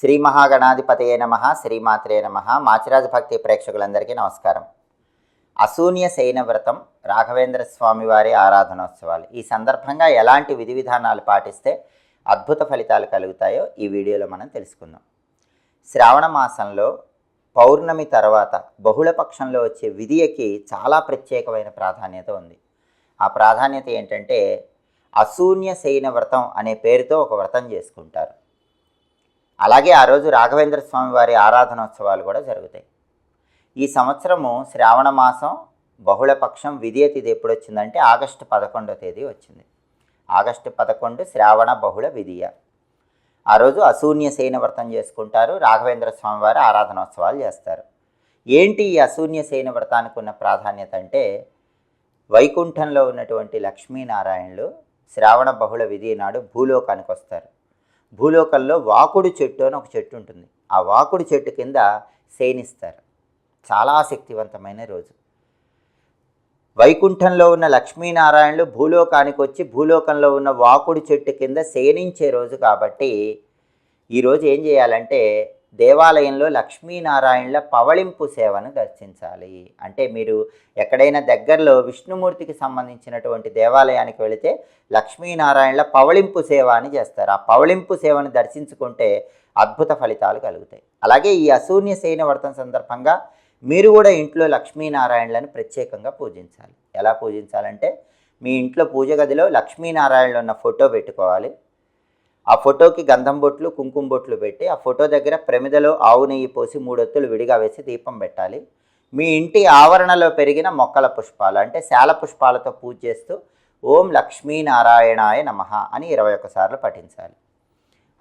శ్రీ మహాగణాధిపతయే నమ శ్రీమాత్రే నమ. మాచిరాజ భక్తి ప్రేక్షకులందరికీ నమస్కారం. అశూన్య శయన వ్రతం రాఘవేంద్ర స్వామి వారి ఆరాధనోత్సవాలు. ఈ సందర్భంగా ఎలాంటి విధి విధానాలు పాటిస్తే అద్భుత ఫలితాలు కలుగుతాయో ఈ వీడియోలో మనం తెలుసుకుందాం. శ్రావణ మాసంలో పౌర్ణమి తర్వాత బహుళ పక్షంలో వచ్చే విధియకి చాలా ప్రత్యేకమైన ప్రాధాన్యత ఉంది. ఆ ప్రాధాన్యత ఏంటంటే అశూన్య శయన వ్రతం అనే పేరుతో ఒక వ్రతం చేసుకుంటారు. అలాగే ఆ రోజు రాఘవేంద్ర స్వామి వారి ఆరాధనోత్సవాలు కూడా జరుగుతాయి. ఈ సంవత్సరము శ్రావణ మాసం బహుళపక్షం విధియ తిథి ఎప్పుడు వచ్చిందంటే ఆగస్టు పదకొండో తేదీ వచ్చింది. ఆగస్టు పదకొండు శ్రావణ బహుళ విధియ. ఆ రోజు అశూన్య శయన వ్రతం చేసుకుంటారు రాఘవేంద్ర స్వామి వారి ఆరాధనోత్సవాలు చేస్తారు. ఏంటి ఈ అశూన్య శయన వ్రతానికి ఉన్న ప్రాధాన్యత అంటే వైకుంఠంలో ఉన్నటువంటి లక్ష్మీనారాయణులు శ్రావణ బహుళ విధి నాడు భూలోకానికి వస్తారు. భూలోకంలో వాకుడు చెట్టు అని ఒక చెట్టు ఉంటుంది. ఆ వాకుడు చెట్టు కింద శయనిస్తారు. చాలా శక్తివంతమైన రోజు. వైకుంఠంలో ఉన్న లక్ష్మీనారాయణులు భూలోకానికి వచ్చి భూలోకంలో ఉన్న వాకుడు చెట్టు కింద శయనించే రోజు కాబట్టి ఈరోజు ఏం చేయాలంటే దేవాలయంలో లక్ష్మీనారాయణుల పవళింపు సేవను దర్శించాలి. అంటే మీరు ఎక్కడైనా దగ్గరలో విష్ణుమూర్తికి సంబంధించినటువంటి దేవాలయానికి వెళితే లక్ష్మీనారాయణుల పవళింపు సేవ అని చేస్తారు. ఆ పవళింపు సేవను దర్శించుకుంటే అద్భుత ఫలితాలు కలుగుతాయి. అలాగే ఈ అశూన్య శయన వ్రతం సందర్భంగా మీరు కూడా ఇంట్లో లక్ష్మీనారాయణలను ప్రత్యేకంగా పూజించాలి. ఎలా పూజించాలంటే మీ ఇంట్లో పూజ గదిలో లక్ష్మీనారాయణలు ఉన్న ఫోటో పెట్టుకోవాలి. ఆ ఫోటోకి గంధం బొట్లు కుంకుమ బొట్లు పెట్టి ఆ ఫోటో దగ్గర ప్రమిదలో ఆవు నెయ్యి పోసి మూడొత్తులు విడిగా వేసి దీపం పెట్టాలి. మీ ఇంటి ఆవరణలో పెరిగిన మొక్కల పుష్పాలు అంటే శాల పుష్పాలతో పూజ చేస్తూ ఓం లక్ష్మీనారాయణాయ నమ అని ఇరవై ఒక్కసార్లు పఠించాలి.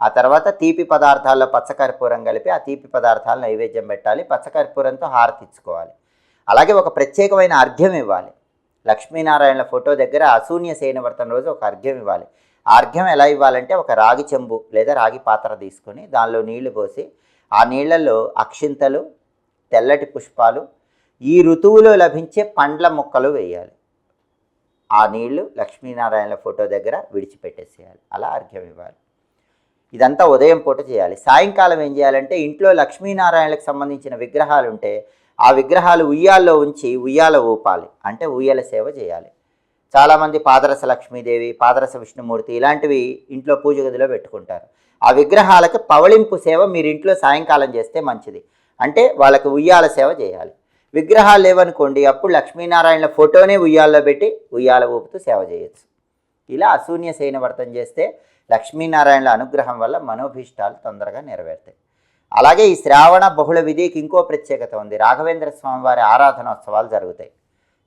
ఆ తర్వాత తీపి పదార్థాల్లో పచ్చకర్పూరం కలిపి ఆ తీపి పదార్థాలు నైవేద్యం పెట్టాలి. పచ్చకర్పూరంతో హారతి ఇచ్చుకోవాలి. అలాగే ఒక ప్రత్యేకమైన అర్ఘ్యం ఇవ్వాలి. లక్ష్మీనారాయణల ఫోటో దగ్గర అశూన్య సేనవర్తన రోజు ఒక అర్ఘ్యం ఇవ్వాలి. అర్ఘ్యం ఎలా ఇవ్వాలంటే ఒక రాగి చెంబు లేదా రాగి పాత్ర తీసుకొని దానిలో నీళ్ళు పోసి ఆ నీళ్ళలో అక్షింతలు తెల్లటి పుష్పాలు ఈ ఋతువులో లభించే పండ్ల మొక్కలు వేయాలి. ఆ నీళ్ళు లక్ష్మీనారాయణల ఫోటో దగ్గర విడిచిపెట్టేసేయాలి. అలా అర్ఘ్యం ఇవ్వాలి. ఇదంతా ఉదయం పూట చేయాలి. సాయంకాలం ఏం చేయాలంటే ఇంట్లో లక్ష్మీనారాయణలకు సంబంధించిన విగ్రహాలు ఉంటే ఆ విగ్రహాలు ఉయ్యాల్లో ఉంచి ఉయ్యాల ఊపాలి. అంటే ఉయ్యాల సేవ చేయాలి. చాలామంది పాదరస లక్ష్మీదేవి పాదరస విష్ణుమూర్తి ఇలాంటివి ఇంట్లో పూజ గదిలో పెట్టుకుంటారు. ఆ విగ్రహాలకు పవళింపు సేవ మీరు ఇంట్లో సాయంకాలం చేస్తే మంచిది. అంటే వాళ్ళకి ఉయ్యాల సేవ చేయాలి. విగ్రహాలు లేవనుకోండి అప్పుడు లక్ష్మీనారాయణల ఫోటోనే ఉయ్యాల్లో పెట్టి ఉయ్యాల ఊపుతూ సేవ చేయొచ్చు. ఇలా అశూన్య శయన వ్రతం చేస్తే లక్ష్మీనారాయణల అనుగ్రహం వల్ల మనోభీష్టాలు తొందరగా నెరవేరుతాయి. అలాగే ఈ శ్రావణ బహుళ విధికి ఇంకో ప్రత్యేకత ఉంది. రాఘవేంద్ర స్వామి వారి ఆరాధనోత్సవాలు జరుగుతాయి.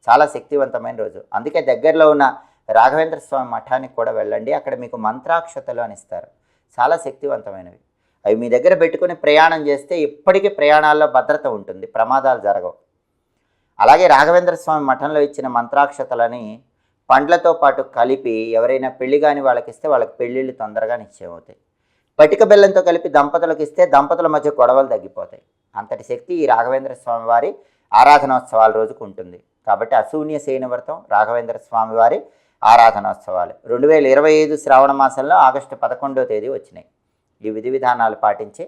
చాలా శక్తివంతమైన రోజు. అందుకే దగ్గరలో ఉన్న రాఘవేంద్ర స్వామి మఠానికి కూడా వెళ్ళండి. అక్కడ మీకు మంత్రాక్షతలు అని ఇస్తారు. చాలా శక్తివంతమైనవి. అవి మీ దగ్గర పెట్టుకుని ప్రయాణం చేస్తే ఇప్పటికీ ప్రయాణాల్లో భద్రత ఉంటుంది. ప్రమాదాలు జరగవు. అలాగే రాఘవేంద్ర స్వామి మఠంలో ఇచ్చిన మంత్రాక్షతలని పండ్లతో పాటు కలిపి ఎవరైనా పెళ్ళి కాని వాళ్ళకి ఇస్తే వాళ్ళకి పెళ్ళిళ్ళు తొందరగా నిశ్చయమవుతాయి పటిక బెల్లంతో కలిపి దంపతులకు ఇస్తే దంపతుల మధ్య గొడవలు తగ్గిపోతాయి. అంతటి శక్తి ఈ రాఘవేంద్ర స్వామి వారి ఆరాధనోత్సవాల రోజుకు ఉంటుంది. కాబట్టి అశూన్య శయన రాఘవేంద్ర స్వామి వారి ఆరాధనోత్సవాలు. రెండు వేల ఇరవై ఐదు శ్రావణ మాసంలో ఆగస్టు పదకొండో తేదీ వచ్చినాయి. ఈ విధి విధానాలు పాటించి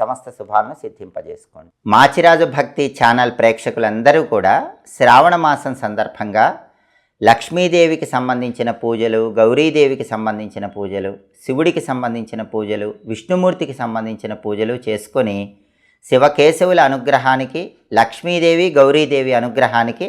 సమస్త శుభాలను సిద్ధింపజేసుకోండి. మాచిరాజు భక్తి ఛానల్ ప్రేక్షకులందరూ కూడా శ్రావణ మాసం సందర్భంగా లక్ష్మీదేవికి సంబంధించిన పూజలు గౌరీదేవికి సంబంధించిన పూజలు శివుడికి సంబంధించిన పూజలు విష్ణుమూర్తికి సంబంధించిన పూజలు చేసుకొని శివకేశవుల అనుగ్రహానికి లక్ష్మీదేవి గౌరీదేవి అనుగ్రహానికి